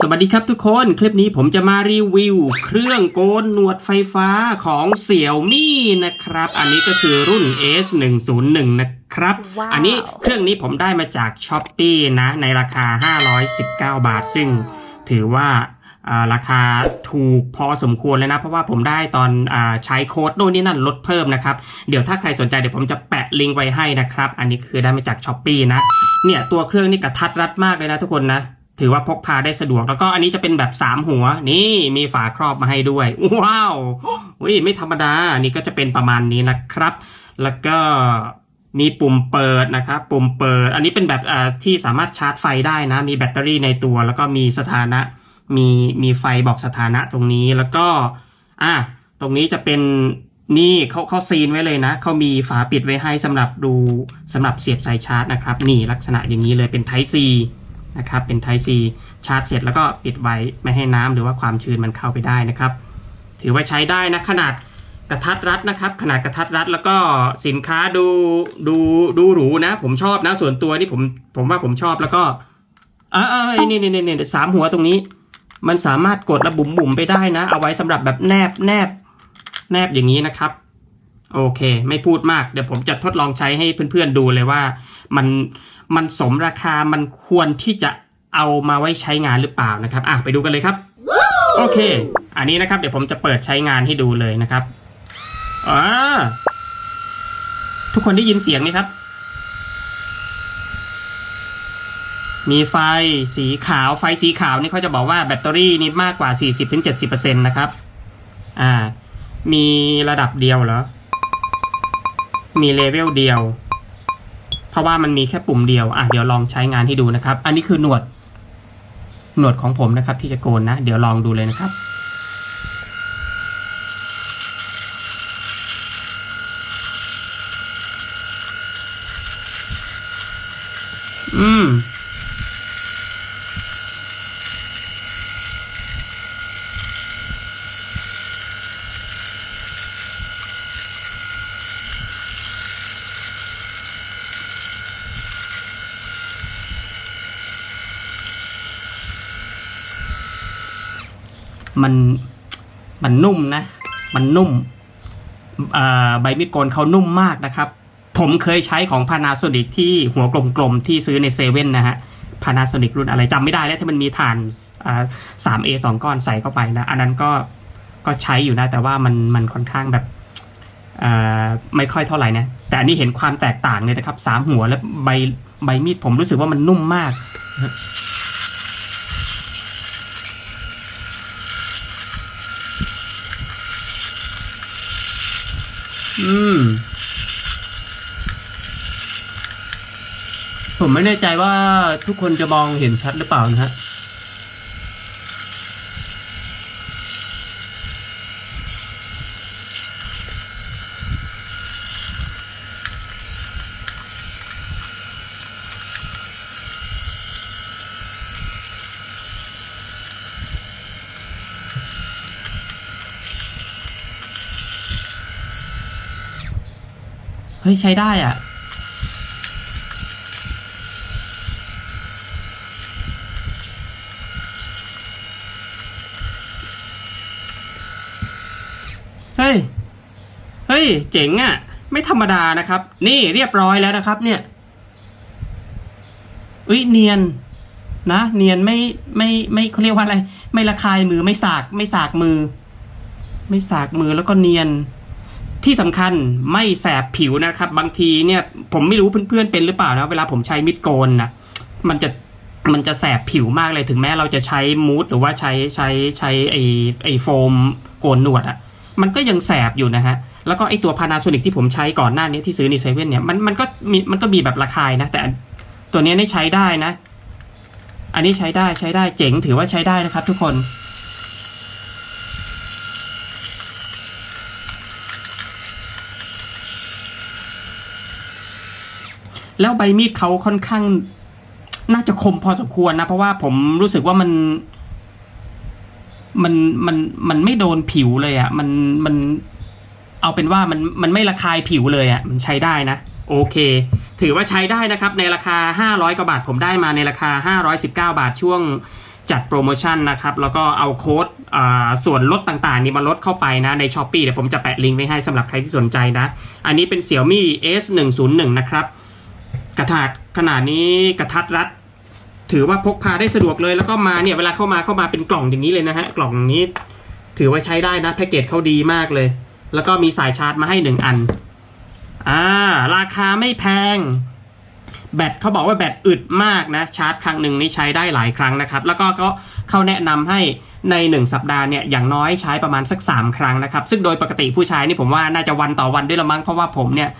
สวัสดีครับทุกคน คลิปนี้ผมจะมารีวิว เครื่องโกนหนวดไฟฟ้าของเสี่ยวมี่นะครับ อันนี้ก็คือรุ่น S101 นะครับว้าวอันนี้เครื่องนี้ผมได้มาจาก s h อ p e e นะ ในราคา 519 บาท ซึ่งถือว่าอ่าราคาถูกพอสมควรเลยนะ เพราะว่าผมได้ตอนอาใช้โค้ดโน่นนี่นั่นลดเพิ่มนะครับ เดี๋ยวถ้าใครสนใจเดี๋ยวผมจะแปะลิงก์ไว้ให้นะครับ อันนี้คือได้มาจาก s h อ p e e นะ เนี่ยตัวเครื่องนี่กระทัดรัดมากเลยนะทุกคนนะ ถือว่าพกพาได้สะดวก แล้วก็อันนี้จะเป็นแบบ3หัว นี่มีฝาครอบมาให้ด้วย ว้าวอุ้ยไม่ธรรมดานี่ก็จะเป็นประมาณนี้นะครับ แล้วก็มีปุ่มเปิดนะครับ ปุ่มเปิด อันนี้เป็นแบบอ่าที่สามารถชาร์จไฟได้นะ มีแบตเตอรี่ในตัว แล้วก็มีสถานะ มีมีไฟบอกสถานะตรงนี้ แล้วก็อะตรงนี้จะเป็นนี่เขาเขาซีนไว้เลยนะ เขามีฝาปิดไว้ให้สำหรับดูสำหรับเสียบสายชาร์จนะครับ นี่ลักษณะอย่างนี้เลยเป็น Type C นะครับเป็น Type C ชาร์จเสร็จแล้วก็ปิดไว้ไม่ให้น้ำหรือว่าความชื้นมันเข้าไปได้นะครับ ถือว่าใช้ได้นะขนาดกระทัดรัดนะครับ ขนาดกระทัดรัดแล้วก็สินค้าดูดูดูหรูนะ ผมชอบนะส่วนตัวนี่ผมผมว่าผมชอบแล้วก็อ่าๆนี่นี่นี่นี่สามหัวตรงนี้ มันสามารถกดระบุ่มบุ่มไปได้นะ เอาไว้สำหรับแบบแนบแนบแนบอย่างนี้นะครับ โอเค ไม่พูดมาก เดี๋ยวผมจะทดลองใช้ให้เพื่อนๆดูเลยว่า มันมันสมราคามันควรที่จะเอามาไว้ใช้งานหรือเปล่านะครับ อะไปดูกันเลยครับ โอเค อันนี้นะครับ เดี๋ยวผมจะเปิดใช้งานให้ดูเลยนะครับอ่าทุกคนได้ยินเสียงไหมครับ มีไฟสีขาวไฟสีขาวนี่เขาจะบอกว่าแบตเตอรี่นี่มากกว่า 40-70%นะครับ อ่า มีระดับเดียวเหรอ มีเลเวลเดียว เพราะว่ามันมีแค่ปุ่มเดียว อะเดี๋ยวลองใช้งานให้ดูนะครับ อันนี้คือหนวด หนวดของผมนะครับ ที่จะโกนนะ เดี๋ยวลองดูเลยนะครับอืม มันมันนุ่มนะ มันนุ่มใบมีดโกนเขานุ่มมากนะครับ ผมเคยใช้ของ Panasonic ที่หัวกลมๆ ที่ซื้อในเซเว่นนะฮะ Panasonic รุ่นอะไรจำไม่ได้แล้วที่มันมีฐานอ่า 3A สองก้อนใส่เข้าไปนะ อันนั้นก็ก็ใช้อยู่นะ แต่ว่ามันมันค่อนข้างแบบไม่ค่อยเท่าไหร่นะ แต่อันนี้เห็นความแตกต่างเลยนะครับสามหัวแล้วใบใบมีดผมรู้สึกว่ามันนุ่มมาก อืม ผมไม่แน่ใจว่าทุกคนจะมองเห็นชัดหรือเปล่านะฮะ ฮ้ย ใช้ได้อะ เฮ้ย เฮ้ย เจ๋งอะ ไม่ธรรมดานะครับ นี่เรียบร้อยแล้วนะครับ เนี่ยเอ้ยเนียนนะเนียนไม่ไม่ไม่เขาเรียกว่าอะไร ไม่ระคายมือไม่สากไม่สากมือ ไม่สากมือแล้วก็เนียน ที่สำคัญไม่แสบผิวนะครับ บางทีเนี่ยผมไม่รู้เพื่อนๆเป็นหรือเปล่านะเวลาผมใช้มิดโกนนะมันจะมันจะแสบผิวมากเลยถึงแม้เราจะใช้มูสหรือว่าใช้ใช้ใช้ไอไอโฟมโกนหนวดอะมันก็ยังแสบอยู่นะฮะ แล้วก็ไอตัว Panasonic ที่ผมใช้ก่อนหน้านี้ที่ซื้อในเซเว่นเนี่ยมันมันก็มีมันก็มีแบบระคายนะ แต่ตัวเนี้ยนี่ใช้ได้นะ อันนี้ใช้ได้ใช้ได้เจ๋งถือว่าใช้ได้นะครับทุกคน แล้วใบมีดเขาค่อนข้าง น่าจะคมพอสมควรนะ เพราะว่าผมรู้สึกว่ามัน มันมันมันไม่โดนผิวเลยอะ่ะ มันมัน เอาเป็นว่ามันมันไม่ระคายผิวเลยอะ่ะ มันใช้ได้นะโอเค ถือว่าใช้ได้นะครับ ในราคา 500กว่าบาทผมได้มาในราคา 519 บาทช่วงจัดโปรโมชั่นนะครับ แล้วก็เอาโค้ดอ่าส่วนลดต่างๆ นี่มาลดเข้าไปนะ ใน s h อ p e e เดี๋ยวผมจะแปะลิงก์ไว้ให้สำหรับใครที่สนใจนะ อันนี้เป็น Xiaomi S101 นะครับ กระถาดขนาดนี้กระทัดรัด ถือว่าพกพาได้สะดวกเลยแล้วก็มาเนี่ยเวลาเข้ามาเข้ามาเป็นกล่องอย่างนี้เลยนะฮะกล่องนี้ ถือว่าใช้ได้นะแพ็กเกจเขาดีมากเลย แล้วก็มีสายชาร์จมาให้หนึ่งอัน อ่า ราคาไม่แพง แบตเขาบอกว่าแบตอึดมากนะ ชาร์จครั้งหนึ่งนี่ใช้ได้หลายครั้งนะครับ แล้วก็เขาเขาแนะนำให้ใน 1 สัปดาห์เนี่ยอย่างน้อยใช้ประมาณสัก 3 ครั้งนะครับ ซึ่งโดยปกติผู้ใช้นี่ผมว่าน่าจะวันต่อวันด้วยละมั้งเพราะว่าผมเนี่ย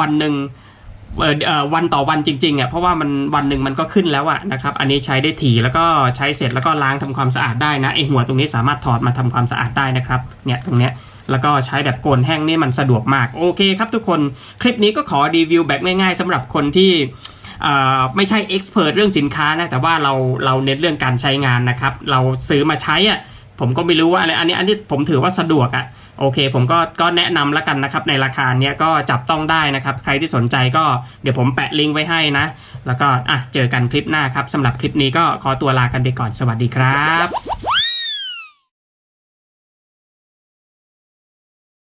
วันหนึ่ง วันต่อวันจริงๆอะเพราะว่ามันวันหนึ่งมันก็ขึ้นแล้วอะนะครับ อันนี้ใช้ได้ถี่แล้วก็ใช้เสร็จแล้วก็ล้างทำความสะอาดได้นะไอหัวตรงนี้สามารถถอดมาทำความสะอาดได้นะครับเนี่ยตรงเนี้ยแล้วก็ใช้แบบโกนแห้งนี่มันสะดวกมากโอเคครับทุกคนคลิปนี้ก็ขอรีวิวแบบง่ายๆสำหรับคนที่ไม่ใช่เอ็กซ์เพรสเรื่องสินค้านะแต่ว่าเราเราเน้นเรื่องการใช้งานนะครับ เราซื้อมาใช้อะผมก็ไม่รู้ว่าอะไรอันนี้อันนี้ผมถือว่าสะดวกอะ โอเค ผมก็ก็แนะนำแล้วกันนะครับในราคาเนี้ยก็จับต้องได้นะครับ ใครที่สนใจก็เดี๋ยวผมแปะลิงก์ไว้ให้นะ แล้วก็อะเจอกันคลิปหน้าครับสำหรับคลิปนี้ก็ขอตัวลากันไปก่อนสวัสดีครับ